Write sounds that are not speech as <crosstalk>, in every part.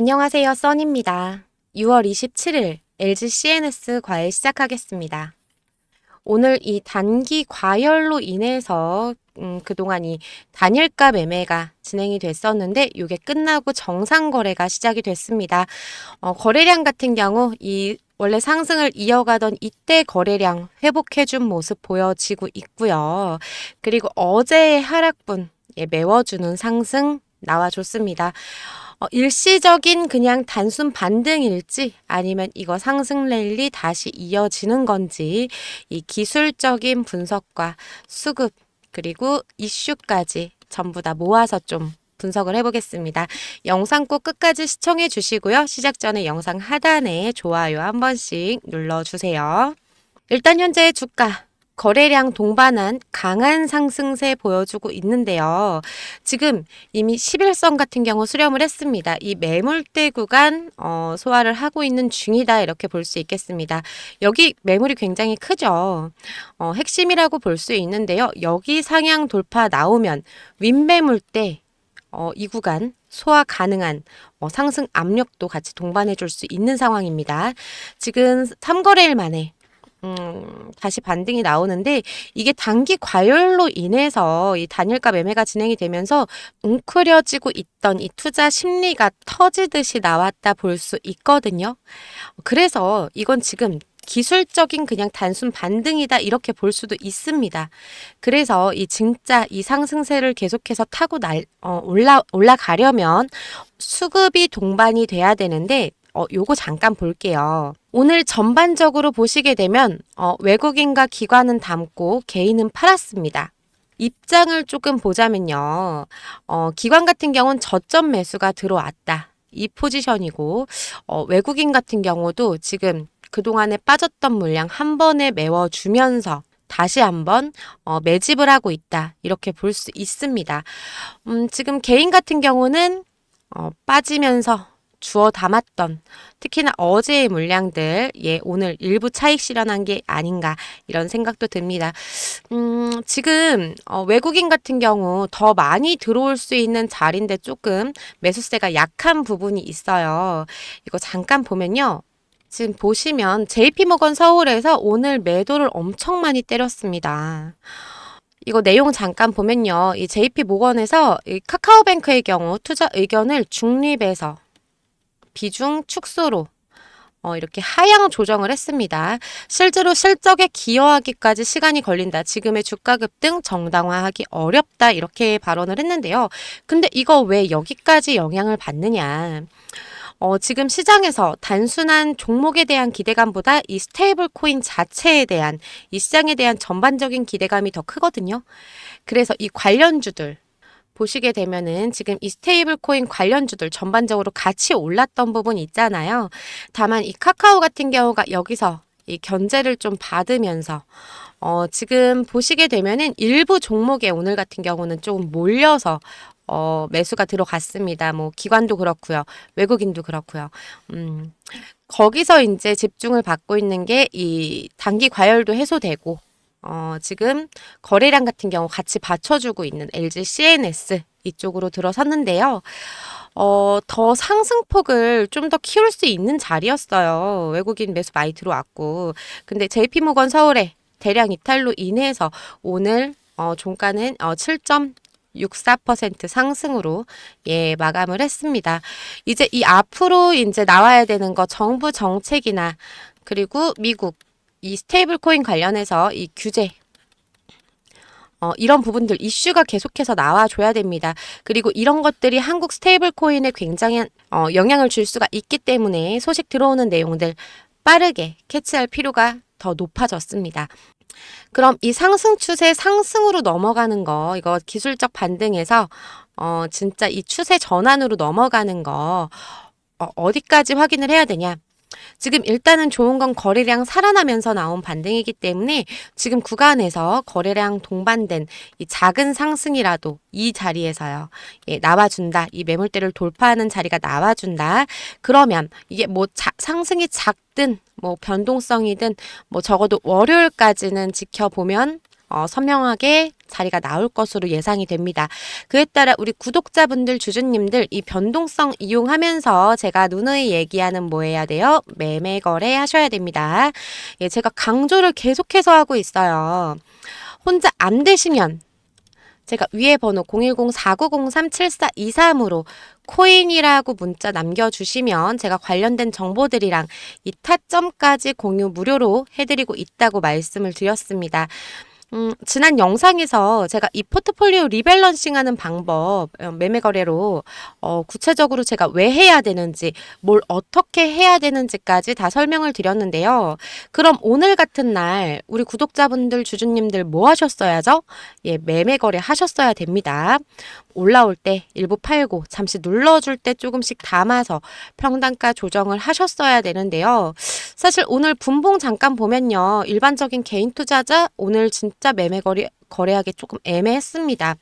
안녕하세요, 써니입니다. 6월 27일 LG CNS 과외 시작하겠습니다. 오늘 이 단기 과열로 인해서 음, 그동안 이 단일가 매매가 진행이 됐었는데 이게 끝나고 정상 거래가 시작이 됐습니다. 어, 거래량 같은 경우 이 원래 상승을 이어가던 이때 거래량 회복해준 모습 보여지고 있고요. 그리고 어제의 하락분 예, 메워주는 상승 나와줬습니다. 어, 일시적인 그냥 단순 반등일지 아니면 이거 상승 랠리 다시 이어지는 건지 이 기술적인 분석과 수급 그리고 이슈까지 전부 다 모아서 좀 분석을 해보겠습니다. 영상 꼭 끝까지 시청해 주시고요. 시작 전에 영상 하단에 좋아요 한 번씩 눌러주세요. 일단 현재 주가 거래량 동반한 강한 상승세 보여주고 있는데요. 지금 이미 11선 같은 경우 수렴을 했습니다. 이 매물대 구간 어, 소화를 하고 있는 중이다 이렇게 볼 수 있겠습니다. 여기 매물이 굉장히 크죠. 어, 핵심이라고 볼 수 있는데요. 여기 상향 돌파 나오면 윗매물대 어, 이 구간 소화 가능한 어, 상승 압력도 같이 동반해 줄 수 있는 상황입니다. 지금 3거래일 만에 음, 다시 반등이 나오는데 이게 단기 과열로 인해서 이 단일가 매매가 진행이 되면서 웅크려지고 있던 이 투자 심리가 터지듯이 나왔다 볼 수 있거든요. 그래서 이건 지금 기술적인 그냥 단순 반등이다 이렇게 볼 수도 있습니다. 그래서 이 진짜 이 상승세를 계속해서 타고 날 어, 올라 올라가려면 수급이 동반이 돼야 되는데 어, 요거 잠깐 볼게요. 오늘 전반적으로 보시게 되면 어, 외국인과 기관은 담고 개인은 팔았습니다. 입장을 조금 보자면요. 어, 기관 같은 경우는 저점 매수가 들어왔다. 이 포지션이고 어, 외국인 같은 경우도 지금 그동안에 빠졌던 물량 한 번에 메워주면서 다시 한번 어, 매집을 하고 있다. 이렇게 볼 수 있습니다. 음, 지금 개인 같은 경우는 어, 빠지면서 주워 담았던 특히나 어제의 물량들 예 오늘 일부 차익 실현한 게 아닌가 이런 생각도 듭니다. 음 지금 어, 외국인 같은 경우 더 많이 들어올 수 있는 자리인데 조금 매수세가 약한 부분이 있어요. 이거 잠깐 보면요. 지금 보시면 JP모건 서울에서 오늘 매도를 엄청 많이 때렸습니다. 이거 내용 잠깐 보면요. 이 JP모건에서 이 카카오뱅크의 경우 투자 의견을 중립에서 비중 축소로 어, 이렇게 하향 조정을 했습니다. 실제로 실적에 기여하기까지 시간이 걸린다. 지금의 주가 급등 정당화하기 어렵다. 이렇게 발언을 했는데요. 근데 이거 왜 여기까지 영향을 받느냐. 어, 지금 시장에서 단순한 종목에 대한 기대감보다 이 스테이블 코인 자체에 대한 이 시장에 대한 전반적인 기대감이 더 크거든요. 그래서 이 관련주들 보시게 되면은 지금 이 스테이블 코인 관련주들 전반적으로 같이 올랐던 부분이 있잖아요. 다만 이 카카오 같은 경우가 여기서 이 견제를 좀 받으면서 어, 지금 보시게 되면은 일부 종목에 오늘 같은 경우는 조금 몰려서 어, 매수가 들어갔습니다. 뭐 기관도 그렇고요. 외국인도 그렇고요. 음. 거기서 이제 집중을 받고 있는 게 이 단기 과열도 해소되고 어, 지금 거래량 같은 경우 같이 받쳐주고 있는 LG CNS 이쪽으로 들어섰는데요. 어, 더 상승폭을 좀 더 키울 수 있는 자리였어요. 외국인 매수 많이 들어왔고. 근데 JP모건 서울에 대량 이탈로 인해서 오늘 어, 종가는 어, 7. 64% 상승으로 예 마감을 했습니다. 이제 이 앞으로 이제 나와야 되는 거 정부 정책이나 그리고 미국 이 스테이블 코인 관련해서 이 규제 어, 이런 부분들 이슈가 계속해서 나와줘야 됩니다. 그리고 이런 것들이 한국 스테이블 코인에 굉장히 어, 영향을 줄 수가 있기 때문에 소식 들어오는 내용들 빠르게 캐치할 필요가 더 높아졌습니다. 그럼 이 상승 추세 상승으로 넘어가는 거 이거 기술적 반등에서 어 진짜 이 추세 전환으로 넘어가는 거 어, 어디까지 확인을 해야 되냐? 지금 일단은 좋은 건 거래량 살아나면서 나온 반등이기 때문에 지금 구간에서 거래량 동반된 이 작은 상승이라도 이 자리에서요. 예, 나와준다. 이 매물대를 돌파하는 자리가 나와준다. 그러면 이게 뭐 자, 상승이 작든 뭐 변동성이든 뭐 적어도 월요일까지는 지켜보면 어, 선명하게 자리가 나올 것으로 예상이 됩니다. 그에 따라 우리 구독자분들, 주주님들 이 변동성 이용하면서 제가 누누이 얘기하는 뭐 해야 돼요? 매매 거래 하셔야 됩니다. 예, 제가 강조를 계속해서 하고 있어요. 혼자 안 되시면 제가 위에 번호 010-4903-7423으로 코인이라고 문자 남겨주시면 제가 관련된 정보들이랑 이 타점까지 공유 무료로 해드리고 있다고 말씀을 드렸습니다. 음, 지난 영상에서 제가 이 포트폴리오 리밸런싱 하는 방법, 어, 매매 거래로, 어, 구체적으로 제가 왜 해야 되는지, 뭘 어떻게 해야 되는지까지 다 설명을 드렸는데요. 그럼 오늘 같은 날, 우리 구독자분들, 주주님들 뭐 하셨어야죠? 예, 매매 거래 하셨어야 됩니다. 올라올 때 일부 팔고, 잠시 눌러줄 때 조금씩 담아서 평단가 조정을 하셨어야 되는데요. 사실 오늘 분봉 잠깐 보면요. 일반적인 개인 투자자 오늘 진짜 매매 거래, 거래하기 조금 애매했습니다.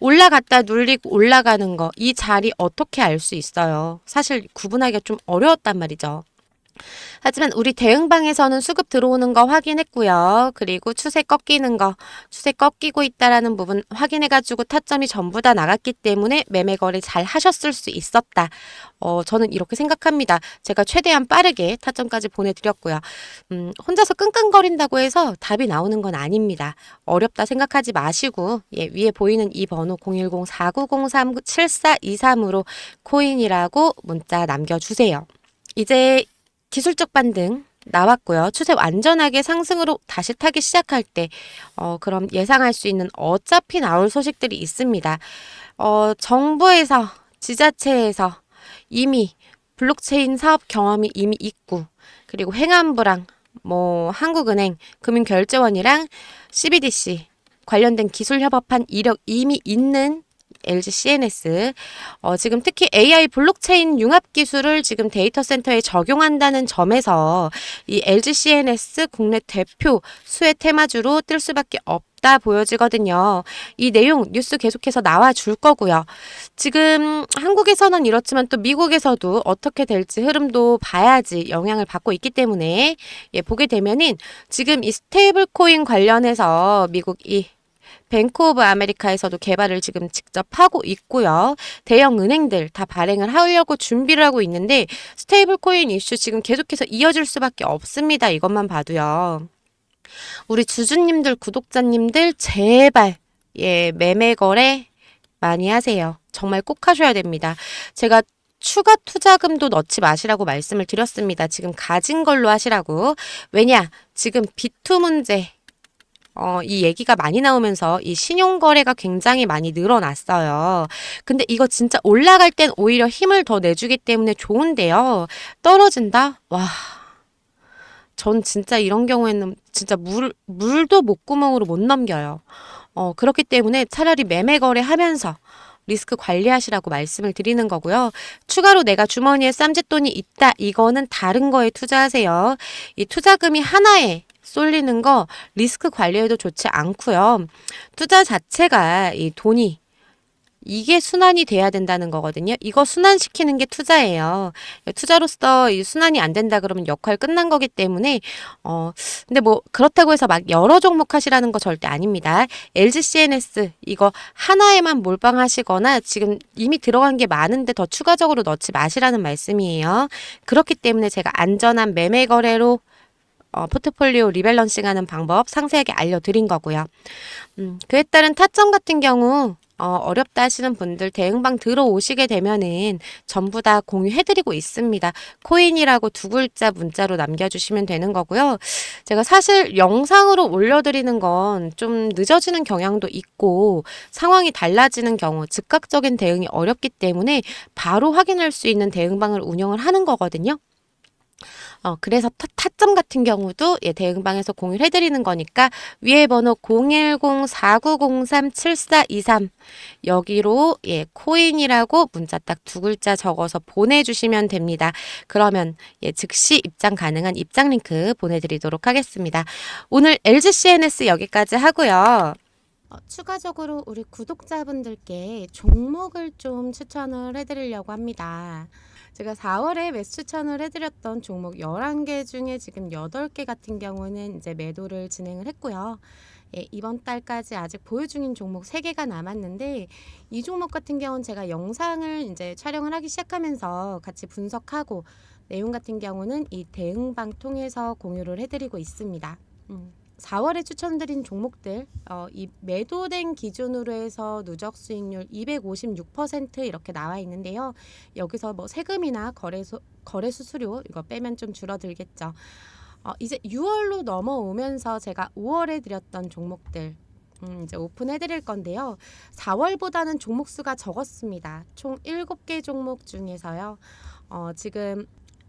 올라갔다 눌리고 올라가는 거, 이 자리 어떻게 알 수 있어요? 사실 구분하기가 좀 어려웠단 말이죠. 하지만 우리 대응방에서는 수급 들어오는 거 확인했고요. 그리고 추세 꺾이는 거, 추세 꺾이고 있다라는 부분 확인해가지고 타점이 전부 다 나갔기 때문에 매매 거래 잘 하셨을 수 있었다. 어, 저는 이렇게 생각합니다. 제가 최대한 빠르게 타점까지 보내드렸고요. 음, 혼자서 끙끙거린다고 해서 답이 나오는 건 아닙니다. 어렵다 생각하지 마시고, 예, 위에 보이는 이 번호 010-4903-7423으로 코인이라고 문자 남겨주세요. 이제 기술적 반등 나왔고요. 추세 완전하게 상승으로 다시 타기 시작할 때, 어, 그럼 예상할 수 있는 어차피 나올 소식들이 있습니다. 어, 정부에서, 지자체에서 이미 블록체인 사업 경험이 이미 있고, 그리고 행안부랑 뭐 한국은행, 금융결제원이랑 CBDC 관련된 기술 협업한 이력 이미 있는 LG CNS 어, 지금 특히 AI 블록체인 융합 기술을 지금 데이터 센터에 적용한다는 점에서 이 LG CNS 국내 대표 수혜 테마주로 뜰 수밖에 없 다 보여지거든요. 이 내용 뉴스 계속해서 나와 줄 거고요. 지금 한국에서는 이렇지만 또 미국에서도 어떻게 될지 흐름도 봐야지 영향을 받고 있기 때문에 예, 보게 되면은 지금 이 스테이블 코인 관련해서 미국 이 뱅크 오브 아메리카에서도 개발을 지금 직접 하고 있고요. 대형 은행들 다 발행을 하려고 준비를 하고 있는데 스테이블 코인 이슈 지금 계속해서 이어질 수밖에 없습니다. 이것만 봐도요. 우리 주주님들, 구독자님들 제발 예, 매매 거래 많이 하세요. 정말 꼭 하셔야 됩니다. 제가 추가 투자금도 넣지 마시라고 말씀을 드렸습니다. 지금 가진 걸로 하시라고. 왜냐? 지금 비투 문제 어, 이 얘기가 많이 나오면서 이 신용 거래가 굉장히 많이 늘어났어요. 근데 이거 진짜 올라갈 땐 오히려 힘을 더 내주기 때문에 좋은데요. 떨어진다? 와. 전 진짜 이런 경우에는 진짜 물, 물도 목구멍으로 못 넘겨요. 어, 그렇기 때문에 차라리 매매 거래 하면서 리스크 관리하시라고 말씀을 드리는 거고요. 추가로 내가 주머니에 쌈짓돈이 있다. 이거는 다른 거에 투자하세요. 이 투자금이 하나에 쏠리는 거 리스크 관리에도 좋지 않고요. 투자 자체가 이 돈이 이게 순환이 돼야 된다는 거거든요. 이거 순환시키는 게 투자예요. 투자로서 이 순환이 안 된다 그러면 역할 끝난 거기 때문에 어 근데 뭐 그렇다고 해서 막 여러 종목 하시라는 거 절대 아닙니다. LG CNS 이거 하나에만 몰빵하시거나 지금 이미 들어간 게 많은데 더 추가적으로 넣지 마시라는 말씀이에요. 그렇기 때문에 제가 안전한 매매 거래로 어, 포트폴리오 리밸런싱 하는 방법 상세하게 알려드린 거고요. 음, 그에 따른 타점 같은 경우 어, 어렵다 하시는 분들 대응방 들어오시게 되면은 전부 다 공유해드리고 있습니다. 코인이라고 두 글자 문자로 남겨주시면 되는 거고요. 제가 사실 영상으로 올려드리는 건 좀 늦어지는 경향도 있고 상황이 달라지는 경우 즉각적인 대응이 어렵기 때문에 바로 확인할 수 있는 대응방을 운영을 하는 거거든요. 어, 그래서 타, 타점 같은 경우도 예, 대응방에서 공유를 해드리는 거니까 위에 번호 010-4903-7423 여기로 예, 코인이라고 문자 딱 두 글자 적어서 보내주시면 됩니다. 그러면 예, 즉시 입장 가능한 입장 링크 보내드리도록 하겠습니다. 오늘 LG CNS 여기까지 하고요. 어, 추가적으로 우리 구독자분들께 종목을 좀 추천을 해드리려고 합니다. 제가 4월에 매수 추천을 해드렸던 종목 11개 중에 지금 8개 같은 경우는 이제 매도를 진행을 했고요. 예, 이번 달까지 아직 보유 중인 종목 3개가 남았는데 이 종목 같은 경우는 제가 영상을 이제 촬영을 하기 시작하면서 같이 분석하고 내용 같은 경우는 이 대응방 통해서 공유를 해드리고 있습니다. 음. 4월에 추천드린 종목들, 어, 이 매도된 기준으로 해서 누적 수익률 256% 이렇게 나와 있는데요. 여기서 뭐 세금이나 거래소, 거래 수수료 이거 빼면 좀 줄어들겠죠. 어, 이제 6월로 넘어오면서 제가 5월에 드렸던 종목들 음, 이제 오픈해 드릴 건데요. 4월보다는 종목 수가 적었습니다. 총 7개 종목 중에서요. 어, 지금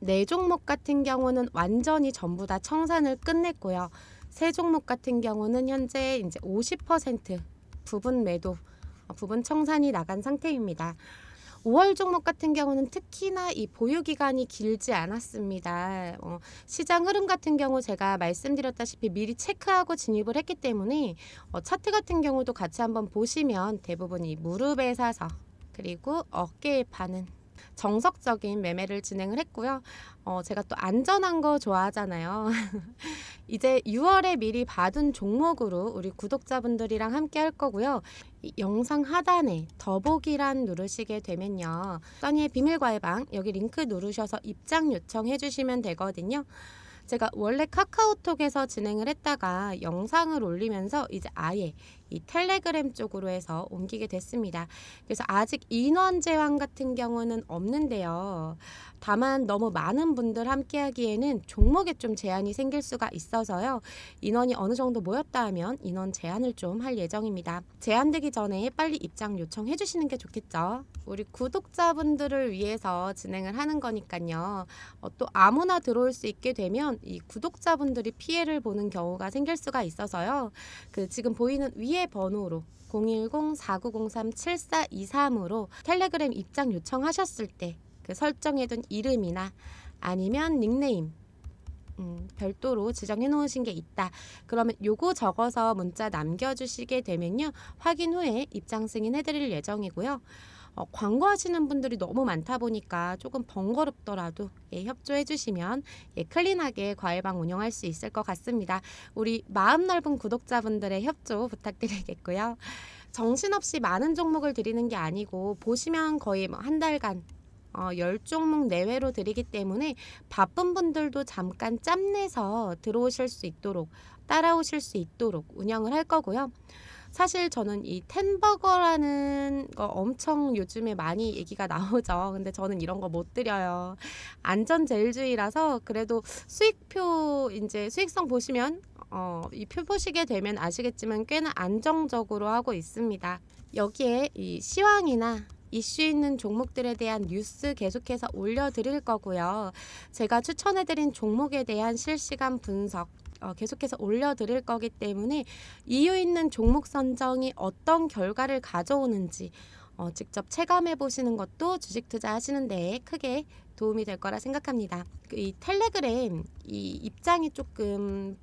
네 종목 같은 경우는 완전히 전부 다 청산을 끝냈고요. 세 종목 같은 경우는 현재 이제 50% 부분 매도, 어, 부분 청산이 나간 상태입니다. 5월 종목 같은 경우는 특히나 이 보유 기간이 길지 않았습니다. 어, 시장 흐름 같은 경우 제가 말씀드렸다시피 미리 체크하고 진입을 했기 때문에 어, 차트 같은 경우도 같이 한번 보시면 대부분 이 무릎에 사서 그리고 어깨에 파는 정석적인 매매를 진행을 했고요. 어, 제가 또 안전한 거 좋아하잖아요. <laughs> 이제 6월에 미리 받은 종목으로 우리 구독자분들이랑 함께 할 거고요. 이 영상 하단에 더보기란 누르시게 되면요. 써니의 비밀과외방 여기 링크 누르셔서 입장 요청해 주시면 되거든요. 제가 원래 카카오톡에서 진행을 했다가 영상을 올리면서 이제 아예 이 텔레그램 쪽으로 해서 옮기게 됐습니다. 그래서 아직 인원 제한 같은 경우는 없는데요. 다만 너무 많은 분들 함께 하기에는 종목에 좀 제한이 생길 수가 있어서요. 인원이 어느 정도 모였다 하면 인원 제한을 좀 할 예정입니다. 제한되기 전에 빨리 입장 요청해 주시는 게 좋겠죠. 우리 구독자분들을 위해서 진행을 하는 거니까요. 어, 또 아무나 들어올 수 있게 되면 이 구독자분들이 피해를 보는 경우가 생길 수가 있어서요. 그 지금 보이는 위에 번호로 010-4903-7423으로 텔레그램 입장 요청하셨을 때 그 설정해둔 이름이나 아니면 닉네임 음, 별도로 지정해 놓으신 게 있다. 그러면 요거 적어서 문자 남겨주시게 되면요. 확인 후에 입장 승인해 드릴 예정이고요. 어, 광고하시는 분들이 너무 많다 보니까 조금 번거롭더라도 예, 협조해 주시면 예, 클린하게 과외방 운영할 수 있을 것 같습니다. 우리 마음 넓은 구독자분들의 협조 부탁드리겠고요. 정신없이 많은 종목을 드리는 게 아니고 보시면 거의 뭐 한 달간 어, 10종목 내외로 드리기 때문에 바쁜 분들도 잠깐 짬내서 들어오실 수 있도록 따라오실 수 있도록 운영을 할 거고요. 사실 저는 이 텐버거라는 거 엄청 요즘에 많이 얘기가 <laughs> 나오죠. 근데 저는 이런 거 못 드려요. 안전 제일주의라서 그래도 수익표 이제 수익성 보시면 어, 이표 보시게 되면 아시겠지만 꽤나 안정적으로 하고 있습니다. 여기에 이 시황이나 이슈 있는 종목들에 대한 뉴스 계속해서 올려드릴 거고요. 제가 추천해드린 종목에 대한 실시간 분석 어, 계속해서 올려드릴 거기 때문에 이유 있는 종목 선정이 어떤 결과를 가져오는지 어, 직접 체감해 보시는 것도 주식 투자하시는 데 크게 도움이 될 거라 생각합니다. 그이 텔레그램 이 입장이 조금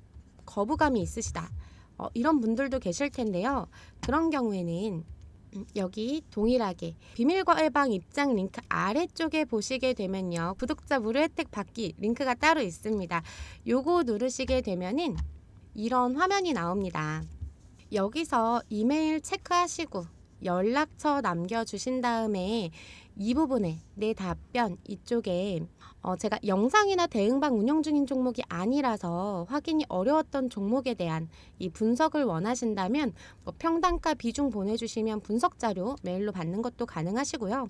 거부감이 있으시다. 어, 이런 분들도 계실 텐데요. 그런 경우에는 음, 여기 동일하게 비밀과외방 입장 링크 아래쪽에 보시게 되면요. 구독자 무료 혜택 받기 링크가 따로 있습니다. 요거 누르시게 되면은 이런 화면이 나옵니다. 여기서 이메일 체크하시고 연락처 남겨주신 다음에 이 부분에 내 답변 이쪽에 어, 제가 영상이나 대응방 운영 중인 종목이 아니라서 확인이 어려웠던 종목에 대한 이 분석을 원하신다면 뭐 평단가 비중 보내주시면 분석 자료 메일로 받는 것도 가능하시고요.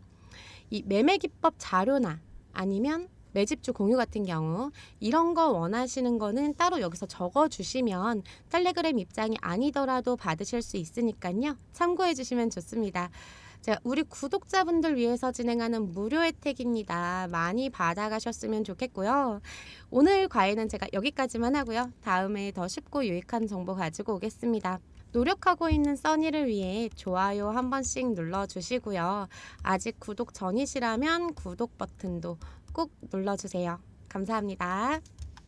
이 매매 기법 자료나 아니면 매집주 공유 같은 경우 이런 거 원하시는 거는 따로 여기서 적어 주시면 텔레그램 입장이 아니더라도 받으실 수 있으니까요. 참고해 주시면 좋습니다. 자, 우리 구독자분들 위해서 진행하는 무료 혜택입니다. 많이 받아가셨으면 좋겠고요. 오늘 과외는 제가 여기까지만 하고요. 다음에 더 쉽고 유익한 정보 가지고 오겠습니다. 노력하고 있는 써니를 위해 좋아요 한 번씩 눌러주시고요. 아직 구독 전이시라면 구독 버튼도 꼭 눌러주세요. 감사합니다.